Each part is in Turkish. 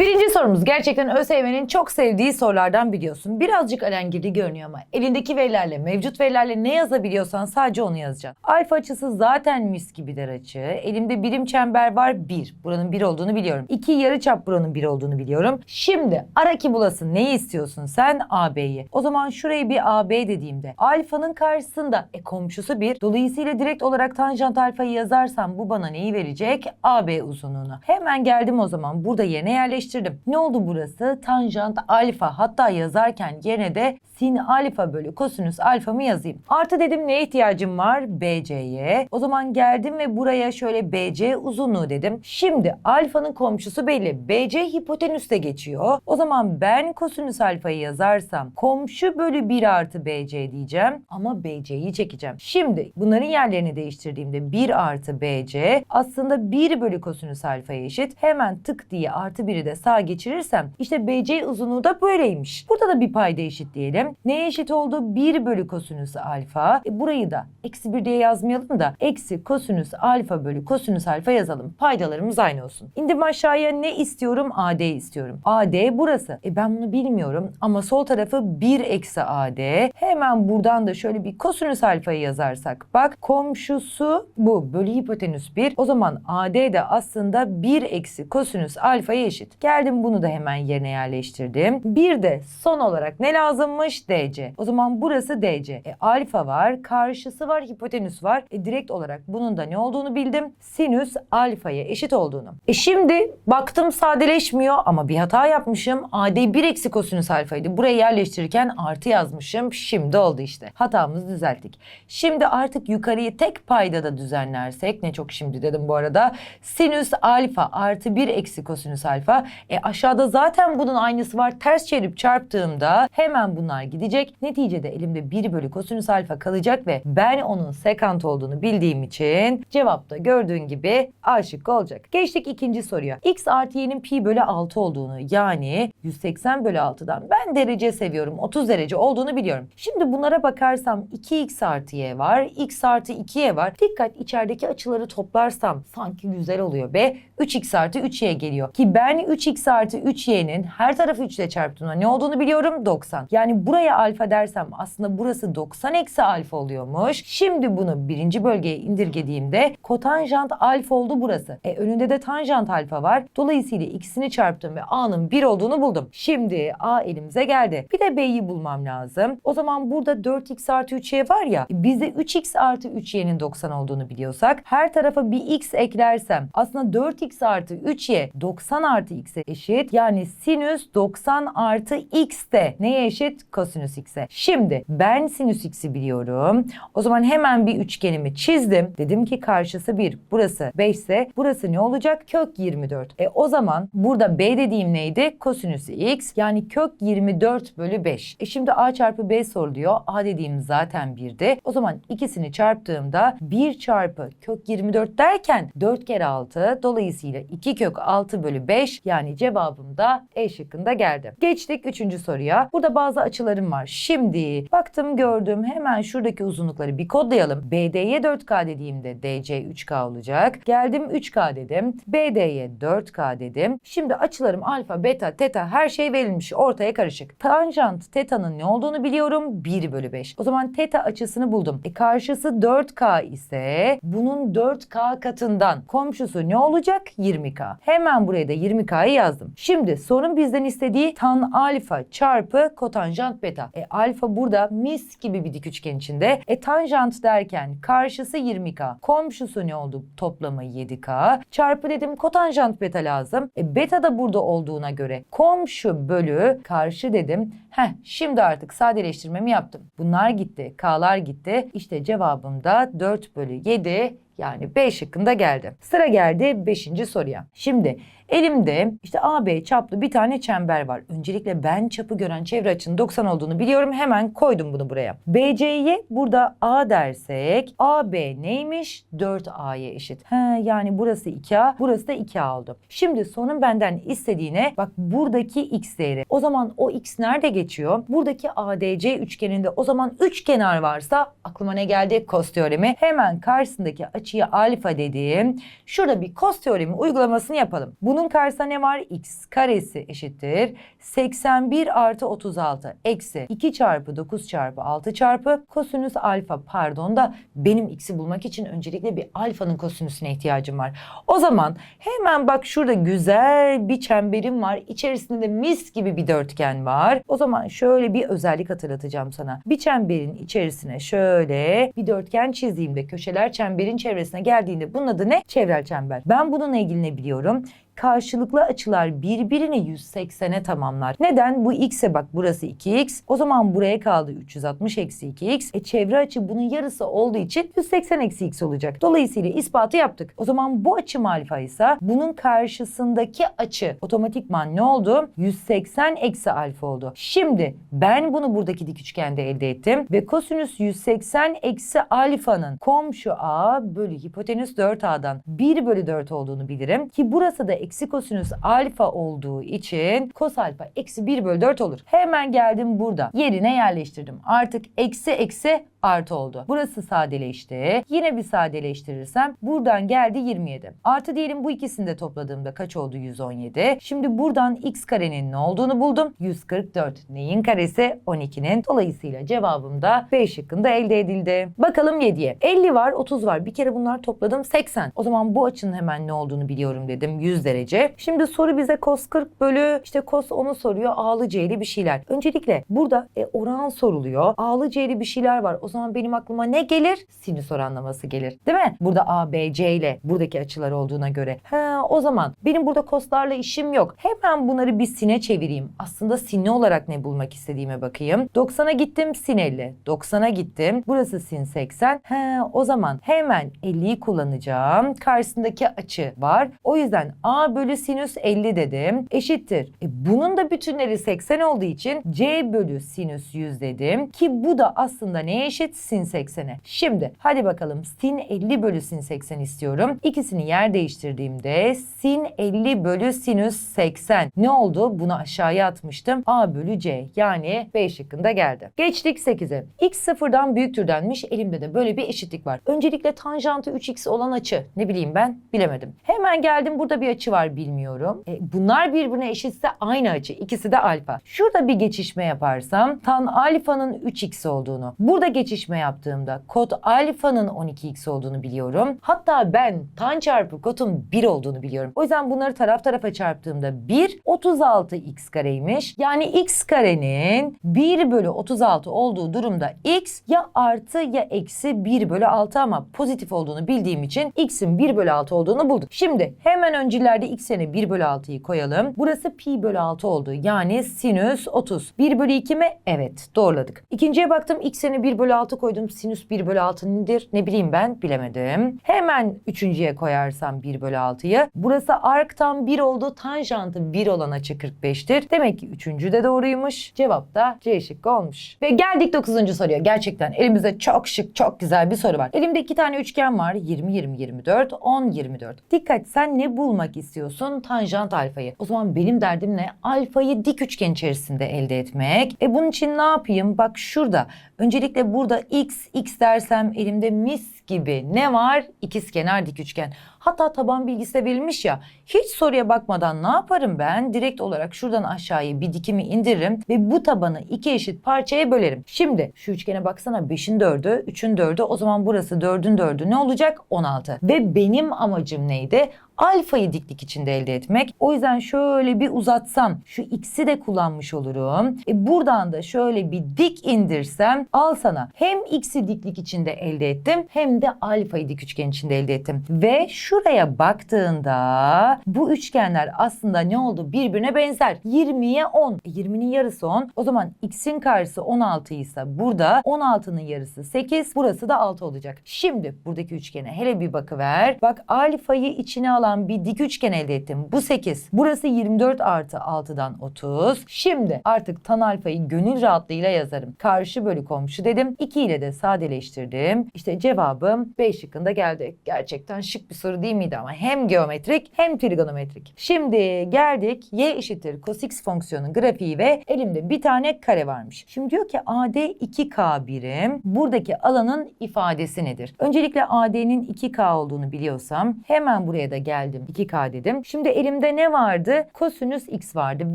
Birinci sorumuz gerçekten ÖSYM'nin çok sevdiği sorulardan biliyorsun. Birazcık alengirli görünüyor ama elindeki verilerle, mevcut verilerle ne yazabiliyorsan sadece onu yazacaksın. Alfa açısı zaten mis gibidir açı. Elimde birim çember var 1. Buranın 1 olduğunu biliyorum. 2 yarıçap buranın 1 olduğunu biliyorum. Şimdi ara ki bulasın neyi istiyorsun sen? AB'yi. O zaman şurayı bir AB dediğimde alfanın karşısında e komşusu 1. Dolayısıyla direkt olarak tanjant alfayı yazarsam bu bana neyi verecek? AB uzunluğunu. Hemen geldim o zaman burada yerine yerleştirdim. Ne oldu burası? Tanjant alfa. Hatta yazarken yerine de sin alfa bölü kosinüs alfamı yazayım. Artı dedim neye ihtiyacım var? BC'ye. O zaman geldim ve buraya şöyle BC uzunluğu dedim. Şimdi alfanın komşusu belli. BC hipotenüste geçiyor. O zaman ben kosinüs alfayı yazarsam komşu bölü 1 artı BC diyeceğim. Ama BC'yi çekeceğim. Şimdi bunların yerlerini değiştirdiğimde 1 artı BC aslında 1 bölü kosinüs alfaya eşit. Hemen tık diye artı 1'i de sağa geçirirsem işte BC uzunluğu da böyleymiş. Burada da bir payda eşit diyelim. Neye eşit oldu? 1 bölü kosinüs alfa. E burayı da eksi 1 diye yazmayalım da eksi kosinüs alfa bölü kosinüs alfa yazalım. Paydalarımız aynı olsun. İndim aşağıya ne istiyorum? AD istiyorum. AD burası. E ben bunu bilmiyorum ama sol tarafı 1 eksi AD. Hemen buradan da şöyle bir kosinüs alfayı yazarsak. Bak komşusu bu. Bölü hipotenüs 1. O zaman AD de aslında 1 eksi kosinüs alfaya eşit. Geldim bunu da hemen yerine yerleştirdim. Bir de son olarak ne lazımmış? DC. O zaman burası DC. E, alfa var, karşısı var, hipotenüs var. E, direkt olarak bunun da ne olduğunu bildim. Sinüs alfaya eşit olduğunu. E şimdi baktım sadeleşmiyor ama bir hata yapmışım. AD 1 eksi kosinüs alfaydı. Buraya yerleştirirken artı yazmışım. Şimdi oldu işte. Hatamızı düzelttik. Şimdi artık yukarıyı tek payda da düzenlersek ne çok şimdi dedim bu arada. Sinüs alfa artı 1 eksi kosinüs alfa. E aşağıda zaten bunun aynısı var. Ters çevirip çarptığımda hemen bunlar gidecek. Neticede elimde 1 bölü kosinüs alfa kalacak ve ben onun sekant olduğunu bildiğim için cevapta gördüğün gibi A şıkkı olacak. Geçtik ikinci soruya. X artı y'nin pi bölü 6 olduğunu yani 180 bölü 6'dan ben derece seviyorum 30 derece olduğunu biliyorum. Şimdi bunlara bakarsam 2x artı y var. x artı 2y var. Dikkat içerideki açıları toplarsam sanki güzel oluyor be. 3x artı 3y geliyor. Ki ben 3x artı 3y'nin her tarafı 3 ile çarptığımda ne olduğunu biliyorum 90. Yani buraya alfa dersem aslında burası 90 eksi alfa oluyormuş. Şimdi bunu birinci bölgeye indirgediğimde kotanjant alfa oldu burası. E önünde de tanjant alfa var. Dolayısıyla ikisini çarptım ve a'nın 1 olduğunu buldum. Şimdi a elimize geldi. Bir de b'yi bulmam lazım. O zaman burada 4x artı 3y var ya bizde 3x artı 3y'nin 90 olduğunu biliyorsak her tarafa bir x eklersem aslında 4x artı 3y 90 artı x'e eşit. Yani sinüs 90 artı x de neye eşit? Kosinüs x'e. Şimdi ben sinüs x'i biliyorum. O zaman hemen bir üçgenimi çizdim. Dedim ki karşısı 1. Burası 5 ise burası ne olacak? Kök 24. E o zaman burada b dediğim neydi? Kosinüs x yani kök 24 bölü 5. E şimdi a çarpı b soruluyor. a dediğim zaten 1'di. O zaman ikisini çarptığımda 1 çarpı kök 24 derken 4 kere 6 dolayısıyla 2 kök 6 bölü 5 yani cevabım da E şıkkında geldi. Geçtik 3. soruya. Burada bazı açılarım var. Şimdi baktım gördüm hemen şuradaki uzunlukları bir kodlayalım. BD'ye 4K dediğimde DC 3K olacak. Geldim 3K dedim. BD'ye 4K dedim. Şimdi açılarım alfa, beta, teta her şey verilmiş. Ortaya karışık. Tanjant teta'nın ne olduğunu biliyorum. 1 bölü 5. O zaman teta açısını buldum. E karşısı 4K ise bunun 4K katından komşusu ne olacak? 20K. Hemen buraya da 20K'yı yazdım. Şimdi sorun bizden istediği tan alfa çarpı kotanjant beta. E alfa burada mis gibi bir dik üçgen içinde. E tanjant derken karşısı 20K. Komşusu ne oldu? Toplamı 7K. Çarpı dedim kotanjant beta lazım. E beta da burada olduğuna göre komşu bölü karşı dedim. Heh şimdi artık sadeleştirmemi yaptım. Bunlar gitti. K'lar gitti. İşte cevabım da 4 bölü 7 yani B şıkkında geldi. Sıra geldi 5. soruya. Şimdi elimde işte AB çaplı bir tane çember var. Öncelikle ben çapı gören çevre açının 90 olduğunu biliyorum. Hemen koydum bunu buraya. BC'ye burada A dersek AB neymiş? 4A'ya eşit. He, yani burası 2A, burası da 2A oldu. Şimdi sonun benden istediğine bak buradaki x değeri. O zaman o x nerede geçiyor. Buradaki ADC üçgeninde o zaman üç kenar varsa aklıma ne geldi? Kos teoremi. Hemen karşısındaki açıya alfa dediğim şurada bir kos teoremi uygulamasını yapalım. Bunun karşısında ne var? x karesi eşittir. 81 artı 36 eksi 2 çarpı 9 çarpı 6 çarpı kosinüs alfa pardon da benim x'i bulmak için öncelikle bir alfanın kosinüsüne ihtiyacım var. O zaman hemen bak şurada güzel bir çemberim var. İçerisinde de mis gibi bir dörtgen var. O zaman şöyle bir özellik hatırlatacağım sana. Bir çemberin içerisine şöyle bir dörtgen çizdiğimde köşeler çemberin çevresine geldiğinde bunun adı ne? Çevrel çember. Ben bununla ilgili ne biliyorum? Karşılıklı açılar birbirini 180'e tamamlar. Neden? Bu x'e bak burası 2x. O zaman buraya kaldı 360 eksi 2x. E çevre açı bunun yarısı olduğu için 180 eksi x olacak. Dolayısıyla ispatı yaptık. O zaman bu açım alfa ise bunun karşısındaki açı otomatikman ne oldu? 180 eksi alfa oldu. Şimdi ben bunu buradaki dik üçgende elde ettim ve kosinüs 180 eksi alfanın komşu a bölü hipotenüs 4a'dan 1 bölü 4 olduğunu bilirim ki burası da eksi kosinüs alfa olduğu için kos alfa eksi 1 bölü 4 olur. Hemen geldim burada yerine yerleştirdim. Artık eksi eksi artı oldu. Burası sadeleşti. Yine bir sadeleştirirsem buradan geldi 27. Artı diyelim bu ikisini de topladığımda kaç oldu? 117. Şimdi buradan x karenin ne olduğunu buldum. 144. Neyin karesi? 12'nin. Dolayısıyla cevabım da B şıkkında elde edildi. Bakalım 7'ye. 50 var, 30 var. Bir kere bunlar topladım 80. O zaman bu açının hemen ne olduğunu biliyorum dedim. 100 derece. Şimdi soru bize cos 40 bölü işte cos 10'u soruyor. A'lı C'li bir şeyler. Öncelikle burada e, oran soruluyor. A'lı C'li bir şeyler var. O zaman benim aklıma ne gelir? Sinüs oranlaması gelir. Değil mi? Burada A, B, C ile buradaki açılar olduğuna göre. Ha, o zaman benim burada koslarla işim yok. Hemen bunları bir sine çevireyim. Aslında sinli olarak ne bulmak istediğime bakayım. 90'a gittim sin 50. 90'a gittim. Burası sin 80. Ha, o zaman hemen 50'yi kullanacağım. Karşısındaki açı var. O yüzden A bölü sinüs 50 dedim. Eşittir. E, bunun da bütünleri 80 olduğu için C bölü sinüs 100 dedim. Ki bu da aslında neye eşit? Sin 80'e. Şimdi hadi bakalım sin 50 bölü sin 80 istiyorum. İkisini yer değiştirdiğimde sin 50 bölü sinüs 80. Ne oldu? Bunu aşağıya atmıştım. A bölü C yani B şıkkında geldi. Geçtik 8'e. X sıfırdan büyüktür denmiş. Elimde de böyle bir eşitlik var. Öncelikle tanjantı 3x olan açı. Ne bileyim ben bilemedim. Hemen geldim burada bir açı var bilmiyorum. E, bunlar birbirine eşitse aynı açı. İkisi de alfa. Şurada bir geçişme yaparsam tan alfanın 3x olduğunu. Burada geçişme yaptığımda kod alfanın 12x olduğunu biliyorum. Hatta ben tan çarpı kotun 1 olduğunu biliyorum. O yüzden bunları taraf tarafa çarptığımda 1 36x kareymiş. Yani x karenin 1 bölü 36 olduğu durumda x ya artı ya eksi 1 bölü 6 ama pozitif olduğunu bildiğim için x'in 1 bölü 6 olduğunu bulduk. Şimdi hemen öncülerde x yerine 1 bölü 6'yı koyalım. Burası pi bölü 6 oldu. Yani sinüs 30. 1 bölü 2 mi? Evet doğruladık. İkinciye baktım x yerine 1 bölü 6 koydum. Sinüs 1 bölü 6 nedir? Ne bileyim ben bilemedim. Hemen üçüncüye koyarsam 1 bölü 6'yı. Burası arktan 1 oldu. Tanjantı 1 olan açı 45'tir. Demek ki üçüncü de doğruymuş. Cevap da C şıkkı olmuş. Ve geldik 9. soruya. Gerçekten elimizde çok şık, çok güzel bir soru var. Elimde iki tane üçgen var. 20, 20, 24, 10, 24. Dikkat sen ne bulmak istiyorsun? Tanjant alfayı. O zaman benim derdim ne? Alfayı dik üçgen içerisinde elde etmek. E bunun için ne yapayım? Bak şurada. Öncelikle burada x, x dersem elimde mis gibi ne var? İkizkenar dik üçgen. Hatta taban bilgisi de verilmiş ya. Hiç soruya bakmadan ne yaparım ben? Direkt olarak şuradan aşağıya bir dikimi indiririm ve bu tabanı iki eşit parçaya bölerim. Şimdi şu üçgene baksana 5'in 4'ü, 3'ün 4'ü o zaman burası 4'ün 4'ü ne olacak? 16. Ve benim amacım neydi? Alfayı diklik içinde elde etmek. O yüzden şöyle bir uzatsam şu x'i de kullanmış olurum. E buradan da şöyle bir dik indirsem al sana hem x'i diklik içinde elde ettim hem de alfayı dik üçgen içinde elde ettim. Ve şuraya baktığında bu üçgenler aslında ne oldu? Birbirine benzer. 20'ye 10. E 20'nin yarısı 10. O zaman x'in karşısı 16 ise burada 16'nın yarısı 8. Burası da 6 olacak. Şimdi buradaki üçgene hele bir bakıver. Bak alfayı içine alan olan bir dik üçgen elde ettim. Bu 8. Burası 24 artı 6'dan 30. Şimdi artık tan alfayı gönül rahatlığıyla yazarım. Karşı bölü komşu dedim. 2 ile de sadeleştirdim. İşte cevabım B şıkkında geldi. Gerçekten şık bir soru değil miydi ama hem geometrik hem trigonometrik. Şimdi geldik y eşittir cos x fonksiyonun grafiği ve elimde bir tane kare varmış. Şimdi diyor ki AD 2K birim. Buradaki alanın ifadesi nedir? Öncelikle AD'nin 2K olduğunu biliyorsam hemen buraya da geldim. 2K dedim. Şimdi elimde ne vardı? Kosinüs x vardı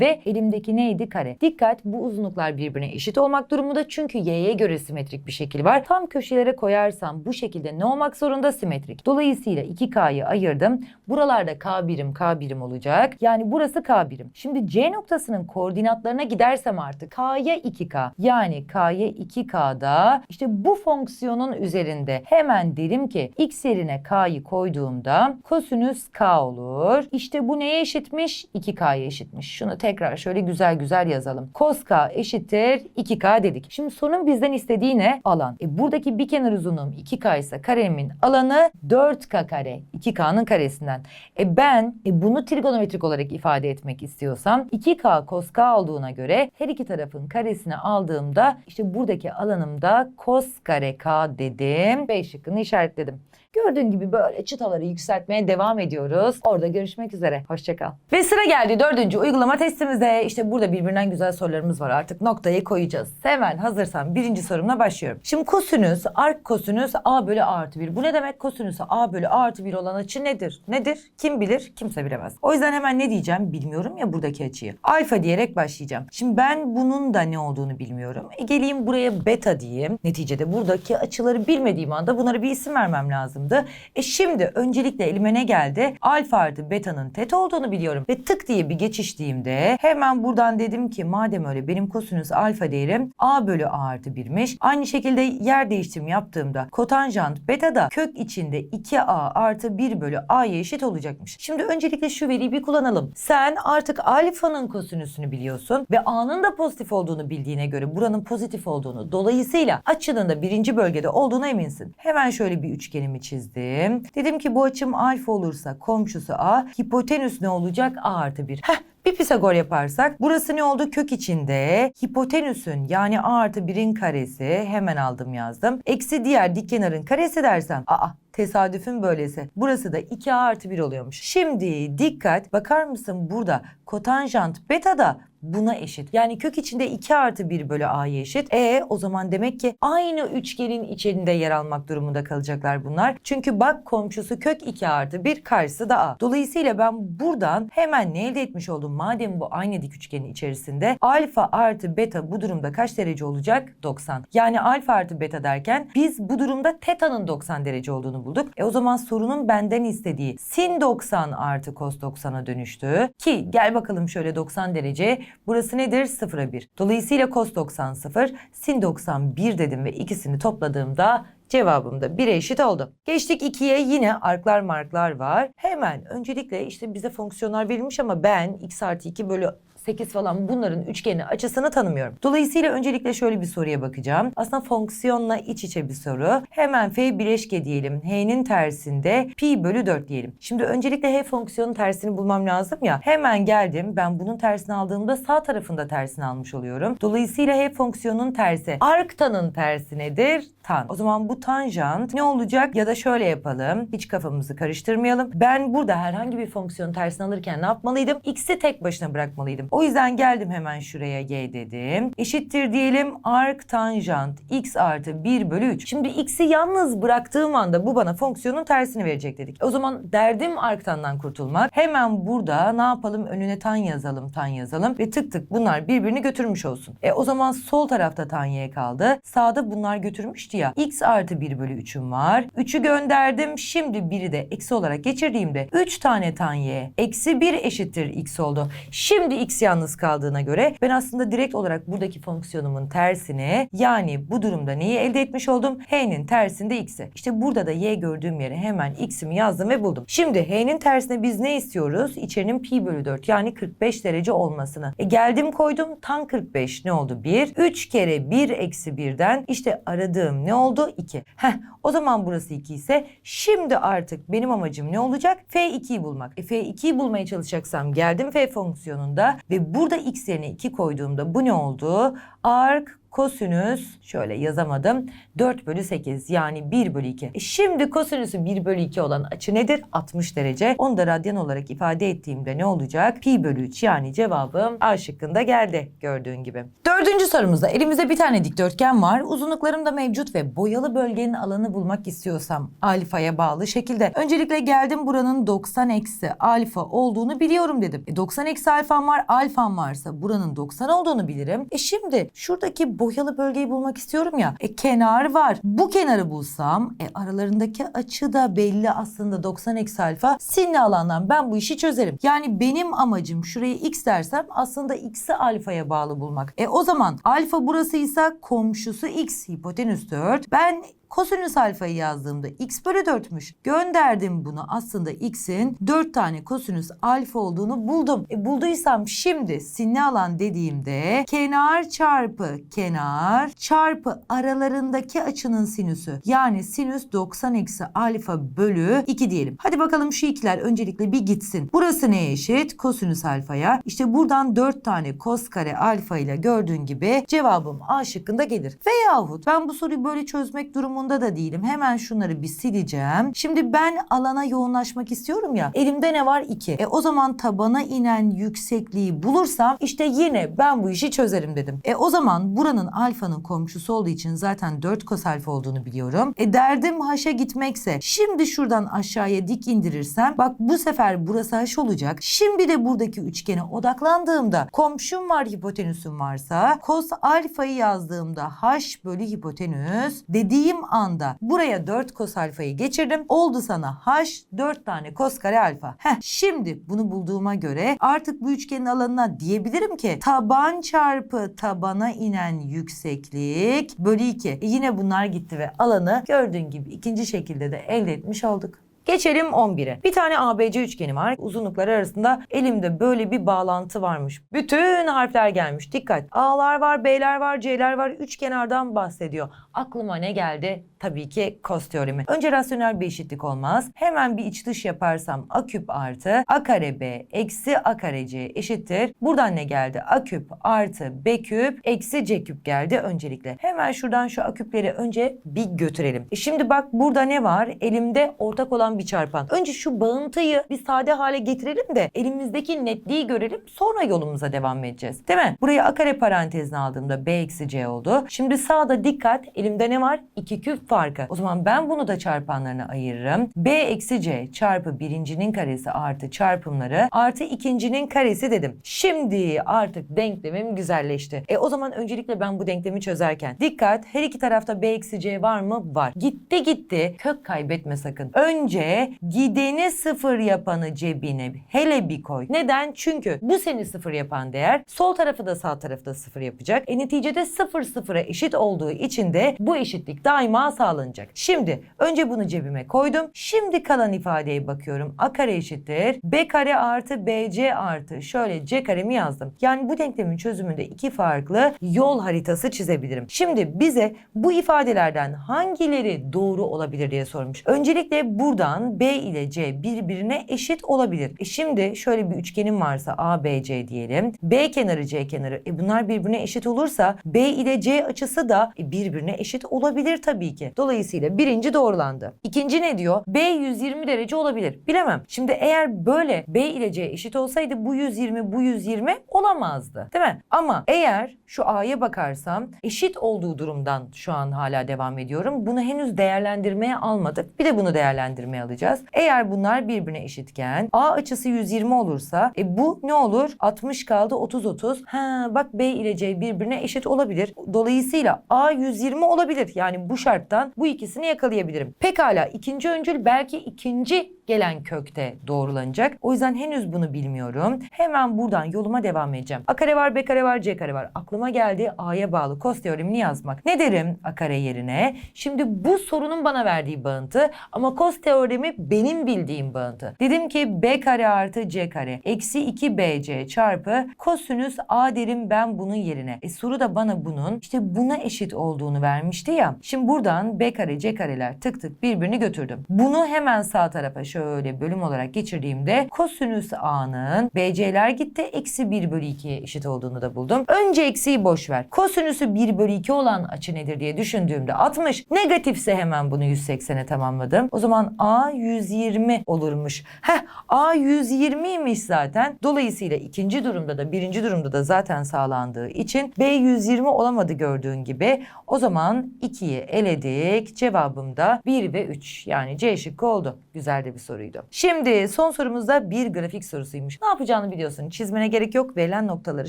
ve elimdeki neydi? Kare. Dikkat bu uzunluklar birbirine eşit olmak durumunda çünkü y'ye göre simetrik bir şekil var. Tam köşelere koyarsam bu şekilde ne olmak zorunda? Simetrik. Dolayısıyla 2K'yı ayırdım. Buralarda K birim K birim olacak. Yani burası K birim. Şimdi C noktasının koordinatlarına gidersem artık K'ya 2K. Yani K'ya 2K'da işte bu fonksiyonun üzerinde hemen derim ki x yerine K'yı koyduğumda kosinüs K olur. İşte bu neye eşitmiş? 2K'ya eşitmiş. Şunu tekrar şöyle güzel güzel yazalım. Cos K eşittir 2K dedik. Şimdi sorunun bizden istediği ne? Alan. E buradaki bir kenar uzunluğum 2K ise karemin alanı 4K kare. 2K'nın karesinden. E ben e bunu trigonometrik olarak ifade etmek istiyorsam 2K cos K olduğuna göre her iki tarafın karesini aldığımda işte buradaki alanımda cos kare K dedim. B şıkkını işaretledim. Gördüğün gibi böyle çıtaları yükseltmeye devam ediyoruz. Orada görüşmek üzere. Hoşçakal. Ve sıra geldi dördüncü uygulama testimize. İşte burada birbirinden güzel sorularımız var. Artık noktayı koyacağız. Hemen hazırsan birinci sorumla başlıyorum. Şimdi kosinüs, ark kosinüs a bölü a artı 1. Bu ne demek? Kosinüsü a bölü a artı 1 olan açı nedir? Nedir? Kim bilir? Kimse bilemez. O yüzden hemen ne diyeceğim? Bilmiyorum ya buradaki açıyı. Alfa diyerek başlayacağım. Şimdi ben bunun da ne olduğunu bilmiyorum. E geleyim buraya beta diyeyim. Neticede buradaki açıları bilmediğim anda bunlara bir isim vermem lazımdı. E şimdi öncelikle elime ne geldi? Alfa artı beta'nın teta olduğunu biliyorum. Ve tık diye bir geçiştiğimde hemen buradan dedim ki madem öyle benim kosinüs alfa değerim a bölü a artı 1'miş. Aynı şekilde yer değiştirme yaptığımda kotanjant beta da kök içinde 2a artı 1 bölü a'ya eşit olacakmış. Şimdi öncelikle şu veriyi bir kullanalım. Sen artık alfanın kosinüsünü biliyorsun ve a'nın da pozitif olduğunu bildiğine göre buranın pozitif olduğunu dolayısıyla açının da birinci bölgede olduğuna eminsin. Hemen şöyle bir üçgenimi çizdim. Dedim ki bu açım alfa olursa komşusu a hipotenüs ne olacak a artı 1. Heh bir Pisagor yaparsak burası ne oldu? Kök içinde hipotenüsün yani a artı 1'in karesi hemen aldım yazdım. Eksi diğer dik kenarın karesi dersem aa tesadüfün böylesi. Burası da 2a artı 1 oluyormuş. Şimdi dikkat bakar mısın burada kotanjant beta da buna eşit. Yani kök içinde 2 artı 1 bölü a'ya eşit. E o zaman demek ki aynı üçgenin içinde yer almak durumunda kalacaklar bunlar. Çünkü bak komşusu kök 2 artı 1 karşısı da a. Dolayısıyla ben buradan hemen ne elde etmiş oldum? Madem bu aynı dik üçgenin içerisinde alfa artı beta bu durumda kaç derece olacak? 90. Yani alfa artı beta derken biz bu durumda teta'nın 90 derece olduğunu bulduk. E o zaman sorunun benden istediği sin 90 artı cos 90'a dönüştü. Ki gel bakalım şöyle 90 derece. Burası nedir? 0'a 1. Dolayısıyla cos 90 0, sin 90 1 dedim ve ikisini topladığımda Cevabım da 1'e eşit oldu. Geçtik 2'ye yine arklar marklar var. Hemen öncelikle işte bize fonksiyonlar verilmiş ama ben x artı 2 bölü 8 falan bunların üçgeni açısını tanımıyorum. Dolayısıyla öncelikle şöyle bir soruya bakacağım. Aslında fonksiyonla iç içe bir soru. Hemen f bileşke diyelim. h'nin tersinde pi bölü 4 diyelim. Şimdi öncelikle h fonksiyonun tersini bulmam lazım ya. Hemen geldim. Ben bunun tersini aldığımda sağ tarafında tersini almış oluyorum. Dolayısıyla h fonksiyonun tersi. Arktanın tersi nedir? Tan. O zaman bu tanjant ne olacak? Ya da şöyle yapalım. Hiç kafamızı karıştırmayalım. Ben burada herhangi bir fonksiyonun tersini alırken ne yapmalıydım? X'i tek başına bırakmalıydım. O yüzden geldim hemen şuraya y dedim. Eşittir diyelim arc tanjant x artı 1 bölü 3. Şimdi x'i yalnız bıraktığım anda bu bana fonksiyonun tersini verecek dedik. O zaman derdim arktandan kurtulmak. Hemen burada ne yapalım? Önüne tan yazalım, tan yazalım ve tık tık bunlar birbirini götürmüş olsun. E o zaman sol tarafta tan y kaldı. Sağda bunlar götürmüştü ya. x artı 1 bölü 3'üm var. 3'ü gönderdim. Şimdi 1'i de eksi olarak geçirdiğimde 3 tane tan y eksi 1 eşittir x oldu. Şimdi x yalnız kaldığına göre ben aslında direkt olarak buradaki fonksiyonumun tersine yani bu durumda neyi elde etmiş oldum? H'nin tersinde x'i. İşte burada da y gördüğüm yere hemen x'imi yazdım ve buldum. Şimdi h'nin tersine biz ne istiyoruz? İçerinin pi bölü 4 yani 45 derece olmasını. E geldim koydum tan 45 ne oldu? 1. 3 kere 1 eksi 1'den işte aradığım ne oldu? 2. Heh o zaman burası 2 ise şimdi artık benim amacım ne olacak? F2'yi bulmak. E F2'yi bulmaya çalışacaksam geldim F fonksiyonunda ve burada x yerine 2 koyduğumda bu ne oldu? Ark kosinüs şöyle yazamadım 4 bölü 8 yani 1 bölü 2. E şimdi kosinüsü 1 bölü 2 olan açı nedir? 60 derece. Onu da radyan olarak ifade ettiğimde ne olacak? Pi bölü 3 yani cevabım A şıkkında geldi gördüğün gibi. Dördüncü sorumuzda elimizde bir tane dikdörtgen var. Uzunluklarım da mevcut ve boyalı bölgenin alanı bulmak istiyorsam alfaya bağlı şekilde. Öncelikle geldim buranın 90 eksi alfa olduğunu biliyorum dedim. E 90 eksi alfam var alfam varsa buranın 90 olduğunu bilirim. E şimdi şuradaki boyalı bölgeyi bulmak istiyorum ya. E kenar var. Bu kenarı bulsam e aralarındaki açı da belli aslında 90 eksi alfa. Sinli alandan ben bu işi çözerim. Yani benim amacım şuraya x dersem aslında x'i alfaya bağlı bulmak. E o zaman alfa burasıysa komşusu x hipotenüs 4. Ben Kosinüs alfayı yazdığımda x bölü 4'müş. Gönderdim bunu aslında x'in 4 tane kosinüs alfa olduğunu buldum. E, bulduysam şimdi sinli alan dediğimde kenar çarpı kenar çarpı aralarındaki açının sinüsü. Yani sinüs 90 eksi alfa bölü 2 diyelim. Hadi bakalım şu ikiler öncelikle bir gitsin. Burası neye eşit? Kosinüs alfaya. İşte buradan 4 tane kos kare alfa ile gördüğün gibi cevabım A şıkkında gelir. Veyahut ben bu soruyu böyle çözmek durumunda da değilim. Hemen şunları bir sileceğim. Şimdi ben alana yoğunlaşmak istiyorum ya. Elimde ne var? 2. E o zaman tabana inen yüksekliği bulursam işte yine ben bu işi çözerim dedim. E o zaman buranın alfanın komşusu olduğu için zaten 4 kos alfa olduğunu biliyorum. E derdim haşa gitmekse şimdi şuradan aşağıya dik indirirsem bak bu sefer burası haş olacak. Şimdi de buradaki üçgene odaklandığımda komşum var hipotenüsüm varsa kos alfayı yazdığımda h bölü hipotenüs dediğim anda buraya 4 kos alfayı geçirdim. Oldu sana h 4 tane kos kare alfa. Heh şimdi bunu bulduğuma göre artık bu üçgenin alanına diyebilirim ki taban çarpı tabana inen yükseklik bölü 2. E yine bunlar gitti ve alanı gördüğün gibi ikinci şekilde de elde etmiş olduk. Geçelim 11'e. Bir tane ABC üçgeni var. Uzunlukları arasında elimde böyle bir bağlantı varmış. Bütün harfler gelmiş. Dikkat. A'lar var, B'ler var, C'ler var. Üç kenardan bahsediyor. Aklıma ne geldi? Tabii ki kos teoremi. Önce rasyonel bir eşitlik olmaz. Hemen bir iç dış yaparsam a küp artı a kare b eksi a kare c eşittir. Buradan ne geldi? a küp artı b küp eksi c küp geldi öncelikle. Hemen şuradan şu a küpleri önce bir götürelim. E şimdi bak burada ne var? Elimde ortak olan bir çarpan. Önce şu bağıntıyı bir sade hale getirelim de elimizdeki netliği görelim. Sonra yolumuza devam edeceğiz. Değil mi? Burayı a kare parantezine aldığımda b eksi c oldu. Şimdi sağda dikkat. Elimde ne var? 2 küp farkı. O zaman ben bunu da çarpanlarına ayırırım. b eksi c çarpı birincinin karesi artı çarpımları artı ikincinin karesi dedim. Şimdi artık denklemim güzelleşti. E o zaman öncelikle ben bu denklemi çözerken dikkat her iki tarafta b eksi c var mı? Var. Gitti gitti. Kök kaybetme sakın. Önce gideni sıfır yapanı cebine hele bir koy. Neden? Çünkü bu seni sıfır yapan değer sol tarafı da sağ tarafı da sıfır yapacak. E neticede sıfır sıfıra eşit olduğu için de bu eşitlik daima sağlanacak. Şimdi önce bunu cebime koydum. Şimdi kalan ifadeye bakıyorum. A kare eşittir. B kare artı BC artı şöyle C karemi yazdım. Yani bu denklemin çözümünde iki farklı yol haritası çizebilirim. Şimdi bize bu ifadelerden hangileri doğru olabilir diye sormuş. Öncelikle buradan B ile C birbirine eşit olabilir. E şimdi şöyle bir üçgenim varsa A, B, C diyelim. B kenarı, C kenarı. E bunlar birbirine eşit olursa B ile C açısı da birbirine eşit olabilir tabii ki. Dolayısıyla birinci doğrulandı. İkinci ne diyor? B 120 derece olabilir. Bilemem. Şimdi eğer böyle B ile C eşit olsaydı bu 120 bu 120 olamazdı. Değil mi? Ama eğer şu A'ya bakarsam eşit olduğu durumdan şu an hala devam ediyorum. Bunu henüz değerlendirmeye almadık. Bir de bunu değerlendirmeye alacağız. Eğer bunlar birbirine eşitken A açısı 120 olursa e bu ne olur? 60 kaldı 30 30. Ha bak B ile C birbirine eşit olabilir. Dolayısıyla A 120 olabilir. Yani bu şarttan bu ikisini yakalayabilirim. Pekala ikinci öncül belki ikinci gelen kökte doğrulanacak. O yüzden henüz bunu bilmiyorum. Hemen buradan yoluma devam edeceğim. A kare var, B kare var, C kare var. Aklıma geldi A'ya bağlı kos teoremini yazmak. Ne derim A kare yerine? Şimdi bu sorunun bana verdiği bağıntı ama kos teoremi benim bildiğim bağıntı. Dedim ki B kare artı C kare eksi 2 BC çarpı kosinüs A derim ben bunun yerine. E soru da bana bunun işte buna eşit olduğunu vermişti ya. Şimdi buradan B kare C kareler tık tık birbirini götürdüm. Bunu hemen sağ tarafa şöyle bölüm olarak geçirdiğimde kosinüs A'nın BC'ler gitti eksi 1 bölü 2'ye eşit olduğunu da buldum. Önce eksiği boş ver. Kosinüsü 1 bölü 2 olan açı nedir diye düşündüğümde 60. Negatifse hemen bunu 180'e tamamladım. O zaman A 120 olurmuş. Heh A 120'ymiş zaten. Dolayısıyla ikinci durumda da birinci durumda da zaten sağlandığı için B 120 olamadı gördüğün gibi. O zaman 2'yi eledik. Cevabım da 1 ve 3 yani C şıkkı oldu. Güzel de bir soruydu. Şimdi son sorumuzda bir grafik sorusuymuş. Ne yapacağını biliyorsun. Çizmene gerek yok. Verilen noktaları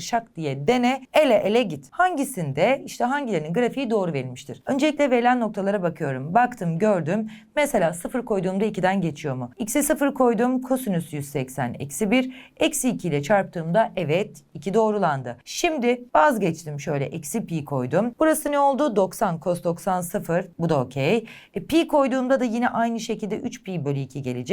şak diye dene. Ele ele git. Hangisinde işte hangilerinin grafiği doğru verilmiştir? Öncelikle verilen noktalara bakıyorum. Baktım gördüm. Mesela 0 koyduğumda 2'den geçiyor mu? X'e 0 koydum. Kosinüs 180 eksi 1. Eksi 2 ile çarptığımda evet 2 doğrulandı. Şimdi vazgeçtim şöyle eksi pi koydum. Burası ne oldu? 90 cos 90 0. Bu da okey. E, pi koyduğumda da yine aynı şekilde 3 pi bölü 2 gelecek.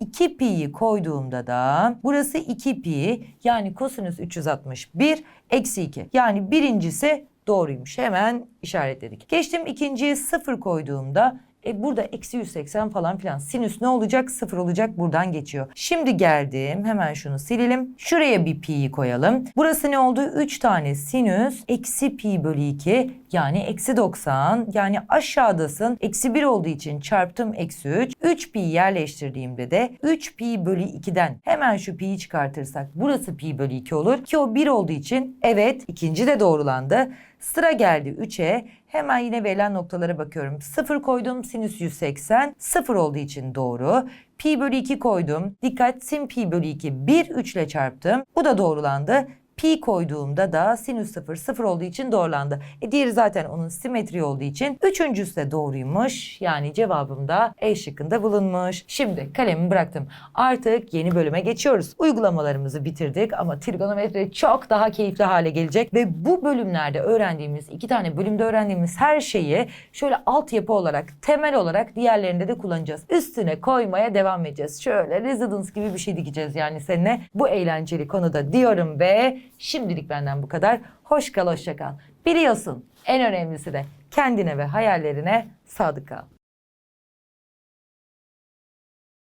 2 pi'yi koyduğumda da burası 2 pi yani kosinüs 361 eksi 2. Yani birincisi doğruymuş. Hemen işaretledik. Geçtim ikinciye 0 koyduğumda e burada eksi 180 falan filan. Sinüs ne olacak? Sıfır olacak. Buradan geçiyor. Şimdi geldim. Hemen şunu silelim. Şuraya bir pi'yi koyalım. Burası ne oldu? 3 tane sinüs eksi pi bölü 2 yani eksi 90 yani aşağıdasın. Eksi 1 olduğu için çarptım eksi 3. 3 pi yerleştirdiğimde de 3 pi bölü 2'den hemen şu pi'yi çıkartırsak burası pi bölü 2 olur. Ki o 1 olduğu için evet ikinci de doğrulandı. Sıra geldi 3'e. Hemen yine verilen noktalara bakıyorum. 0 koydum sinüs 180. 0 olduğu için doğru. Pi bölü 2 koydum. Dikkat sin pi bölü 2 1 3 ile çarptım. Bu da doğrulandı. Pi koyduğumda da sinüs 0 0 olduğu için doğrulandı. E diğeri zaten onun simetri olduğu için üçüncüsü de doğruymuş. Yani cevabım da E şıkkında bulunmuş. Şimdi kalemimi bıraktım. Artık yeni bölüme geçiyoruz. Uygulamalarımızı bitirdik ama trigonometri çok daha keyifli hale gelecek ve bu bölümlerde öğrendiğimiz iki tane bölümde öğrendiğimiz her şeyi şöyle altyapı olarak temel olarak diğerlerinde de kullanacağız. Üstüne koymaya devam edeceğiz. Şöyle residence gibi bir şey dikeceğiz yani seninle bu eğlenceli konuda diyorum ve şimdilik benden bu kadar. Hoş kal hoşça kal. Biliyorsun en önemlisi de kendine ve hayallerine sadık kal.